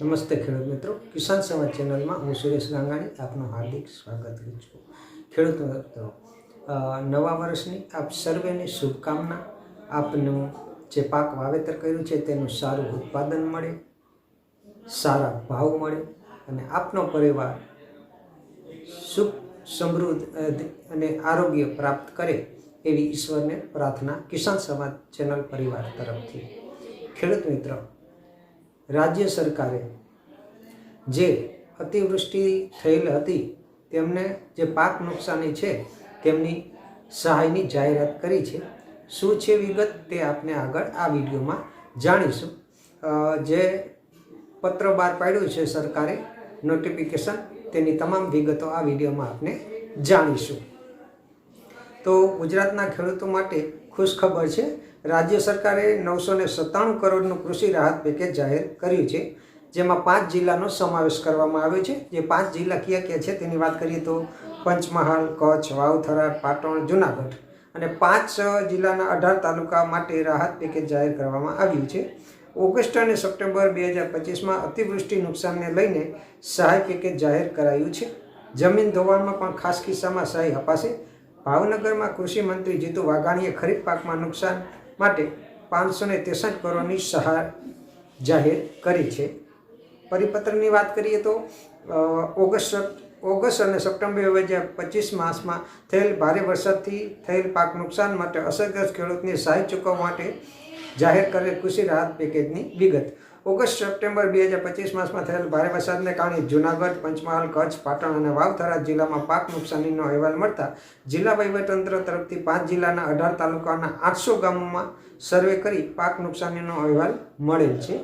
નમસ્તે ખેડૂત મિત્રો. કિસાન સમાજ ચેનલમાં હું સુરેશ ગાંગાણી. આપનું હાર્દિક સ્વાગત કરું છું. ખેડૂત મિત્રો નવા વર્ષની આપ સર્વેની શુભકામના. આપનું જે પાક વાવેતર કર્યું છે તેનું સારું ઉત્પાદન મળે, સારા ભાવ મળે અને આપનો પરિવાર સુખ, સમૃદ્ધ અને આરોગ્ય પ્રાપ્ત કરે એવી ઈશ્વરને પ્રાર્થના કિસાન સમાજ ચેનલ પરિવાર તરફથી. ખેડૂત મિત્રો રાજ્ય સરકારે જે અતિવૃષ્ટિ થયેલ હતી, તેમને જે પાક નુકસાની છે, તેમની સહાયની જાહેરાત કરી છે. શું છે વિગત? તે આપને આગળ આ વિડીયોમાં જાણીશું. જે પત્ર બહાર પાડ્યું છે સરકારે નોટિફિકેશન તેની તમામ વિગતો આ વિડીયોમાં આપને જાણીશું. તો ગુજરાતના ખેડૂતો માટે ખુશ ખબર છે રાજ્ય સરકારે નવસો ને સત્તાણું કરોડનું કૃષિ રાહત પેકેજ જાહેર કર્યું છે, જેમાં પાંચ જિલ્લાનો સમાવેશ કરવામાં આવ્યો છે. જે પાંચ જિલ્લા કયા કયા છે તેની વાત કરીએ તો પંચમહાલ, કચ્છ, વાવથરા, પાટણ, જુનાગઢ અને પાંચ જિલ્લાના અઢાર તાલુકા માટે રાહત પેકેજ જાહેર કરવામાં આવ્યું છે. ઓગસ્ટ અને સપ્ટેમ્બર બે હજાર પચીસમાં અતિવૃષ્ટિ નુકસાનને લઈને સહાય પેકેજ જાહેર કરાયું છે. જમીન ધોવાણમાં પણ ખાસ કિસ્સામાં સહાય અપાશે. ભાવનગરમાં કૃષિ મંત્રી જીતુ વાઘાણીએ ખરીફ પાકમાં નુકસાન માટે પાંચસો ને ત્રેસઠ કરોડની સહાય જાહેર કરી છે. પરિપત્રની વાત કરીએ તો ઓગસ્ટ ઓગસ્ટ અને સપ્ટેમ્બર બે હજાર પચીસ માસમાં થયેલ ભારે વરસાદથી થયેલ પાક નુકસાન માટે અસરગ્રસ્ત ખેડૂતને સહાય ચૂકવવા માટે જાહેર કરેલ કૃષિ રાહત પેકેજની વિગત. ઓગસ્ટ, સપ્ટેમ્બર બે હજાર પચીસ માસમાં થયેલ ભારે વરસાદને કારણે જૂનાગઢ, પંચમહાલ, કચ્છ, પાટણ અને વાવથરા જિલ્લામાં પાક નુકસાનીનો અહેવાલ મળતા જિલ્લા વહીવટતંત્ર તરફથી પાંચ જિલ્લાના અઢાર તાલુકાના આઠસો ગામોમાં સર્વે કરી પાક નુકસાનીનો અહેવાલ મળેલ છે.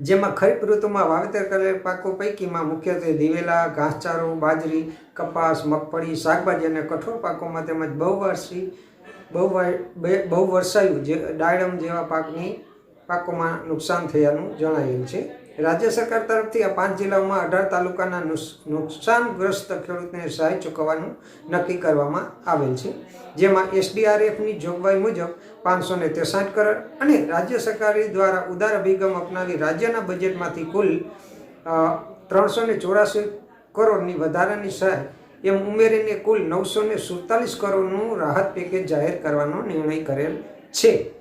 જેમાં ખરીફ ઋતુમાં વાવેતર કરેલ પાકો પૈકીમાં મુખ્યત્વે દિવેલા, ઘાસચારો, બાજરી, કપાસ, મગફળી, શાકભાજી અને કઠોળ પાકોમાં તેમજ બહુવાર્ષી બહુવા- બે- બહુવર્ષાયુ જે ડાયડમ જેવા પાકની પાકોમાં નુકસાન થયાનું જણાયેલ છે. રાજ્ય સરકાર તરફથી આ પાંચ જિલ્લાઓમાં અઢાર તાલુકાના નુકસાનગ્રસ્ત ખેડૂતને સહાય ચૂકવવાનું નક્કી કરવામાં આવેલ છે. જેમાં એસડીઆરએફની જોગવાઈ મુજબ પાંચસો ને ત્રેસાઠ કરોડ અને રાજ્ય સરકાર દ્વારા ઉદાર અભિગમ અપનાવી રાજ્યના બજેટમાંથી કુલ ત્રણસો ને ચોરાસી કરોડની વધારાની સહાય એમ ઉમેરીને કુલ નવસો ને સુડતાલીસ કરોડનું રાહત પેકેજ જાહેર કરવાનો નિર્ણય કરેલ છે.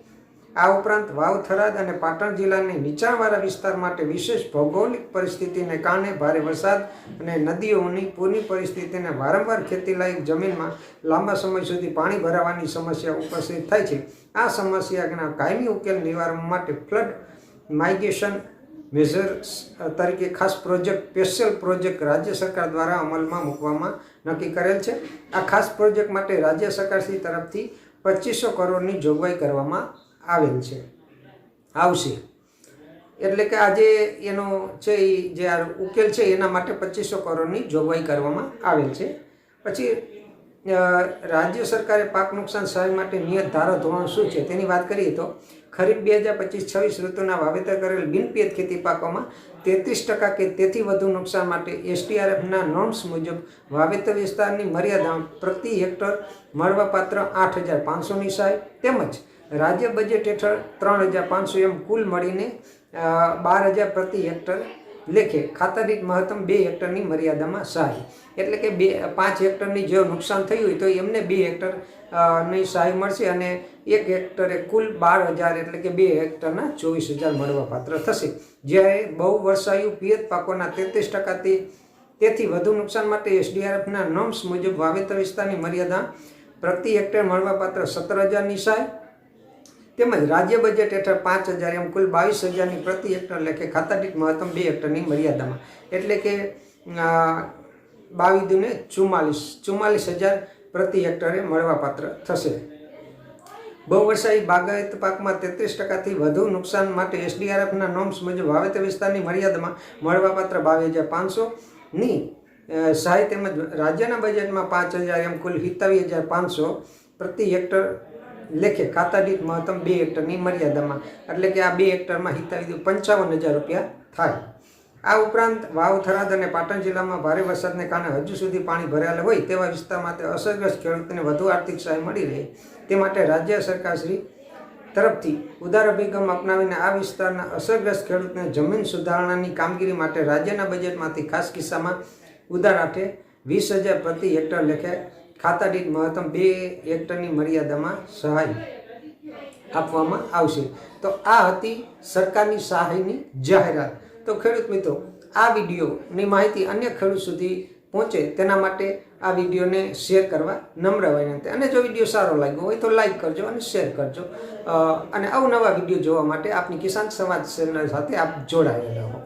આ ઉપરાંત વાવ, થરાદ અને પાટણ જિલ્લાની નીચાણવાળા વિસ્તાર માટે વિશેષ ભૌગોલિક પરિસ્થિતિને કારણે ભારે વરસાદ અને નદીઓની પૂરની પરિસ્થિતિને વારંવાર ખેતીલાયક જમીનમાં લાંબા સમય સુધી પાણી ભરાવાની સમસ્યા ઉપસ્થિત થાય છે. આ સમસ્યાના કાયમી ઉકેલ નિવારણ માટે ફ્લડ માઇગ્રેશન મેઝર્સ તરીકે ખાસ પ્રોજેક્ટ, સ્પેશિયલ પ્રોજેક્ટ રાજ્ય સરકાર દ્વારા અમલમાં મૂકવામાં નક્કી કરેલ છે. આ ખાસ પ્રોજેક્ટ માટે રાજ્ય સરકારશ્રી તરફથી પચીસો કરોડની જોગવાઈ કરવામાં આવેલ છે. આવશે. એટલે કે આજે એનો છે એ જે ઉકેલ છે, એના માટે પચીસો કરોડની જોગવાઈ કરવામાં આવેલ છે. પછી રાજ્ય સરકારે પાક નુકસાન સહાય માટે નિયત ધારો ધોરણ શું છે તેની વાત કરીએ તો ખરીફ બે હજાર પચીસ છવ્વીસ ઋતુના વાવેતર કરેલ બિનપિયત ખેતી પાકોમાં તેત્રીસ ટકા કે તેથી વધુ નુકસાન માટે એસટીઆરએફના નોર્મ્સ મુજબ વાવેતર વિસ્તારની મર્યાદા પ્રતિ હેક્ટર મળવાપાત્ર આઠ હજાર પાંચસોની સહાય તેમજ રાજ્ય બજેટ હેઠળ ત્રણ હજાર પાંચસો એમ કુલ મળીને બાર હજાર પ્રતિ હેક્ટર લેખે ખાતર મહત્તમ બે હેક્ટરની મર્યાદામાં સહાય એટલે કે બે, પાંચ હેક્ટરની જો નુકસાન થયું હોય તો એમને બે હેક્ટરની સહાય મળશે અને એક હેક્ટરે કુલ બાર હજાર એટલે કે બે હેક્ટરના ચોવીસ હજાર મળવાપાત્ર થશે. જ્યારે બહુ વર્ષાયુ પિયત પાકોના તેત્રીસ ટકાથી તેથી વધુ નુકસાન માટે એસડીઆરએફના નોમ્સ મુજબ વાવેતર વિસ્તારની મર્યાદા પ્રતિ હેક્ટર મળવાપાત્ર સત્તર હજારની સહાય તેમજ રાજ્ય બજેટ હેઠળ પાંચ હજાર, એમ કુલ બાવીસ હજારની પ્રતિ હેક્ટર લેખે ખાતાદીઠ મહત્તમ બે હેક્ટરની મર્યાદામાં. એટલે કે બાવીસ દુને ચુમ્માલીસ ચુમ્માલીસ હજાર પ્રતિ હેક્ટરે મળવાપાત્ર થશે. બહુવર્ષાયી બાગાયત પાકમાં તેત્રીસ ટકાથી વધુ નુકસાન માટે એસડીઆરએફના નોમ્સ મુજબ વાવેતર વિસ્તારની મર્યાદામાં મળવાપાત્ર બાવીસ હજાર પાંચસોની સહાય તેમજ રાજ્યના બજેટમાં પાંચ હજાર, એમ કુલ સિત્તાવીસ હજાર પાંચસો પ્રતિ હેક્ટર લેખે ખાતાદીઠ મહત્તમ બે હેક્ટરની મર્યાદામાં. એટલે કે આ બે હેક્ટરમાં સિત્તાવીસ પંચાવન હજાર રૂપિયા થાય. આ ઉપરાંત વાવ, થરાદ અને પાટણ જિલ્લામાં ભારે વરસાદને કારણે હજુ સુધી પાણી ભરાયેલા હોય તેવા વિસ્તારમાં તે અસરગ્રસ્ત ખેડૂતોને વધુ આર્થિક સહાય મળી રહે. તે માટે રાજ્ય સરકારશ્રી તરફથી ઉદાર અભિગમ અપનાવીને આ વિસ્તારના અસરગ્રસ્ત ખેડૂતને જમીન સુધારણાની કામગીરી માટે રાજ્યના બજેટમાંથી ખાસ કિસ્સામાં ઉદાર આઠે વીસ હજાર પ્રતિ હેક્ટર લેખે ખાતા દીઠ મહત્તમ બે હેક્ટરની મર્યાદામાં સહાય આપવામાં આવશે. તો આ હતી સરકારની સહાયની જાહેરાત. તો ખેડૂત મિત્રો, આ વિડીયોની માહિતી અન્ય ખેડૂત સુધી પહોંચે તેના માટે આ વિડીયોને શેર કરવા નમ્ર વિનંતી. અને જો વીડિયો સારો લાગ્યો હોય તો લાઈક કરજો અને શેર કરજો. અને અવનવા વીડિયો જોવા માટે આપની કિસાન સમાજ ચેનલ સાથે આપ જોડાયેલા રહો.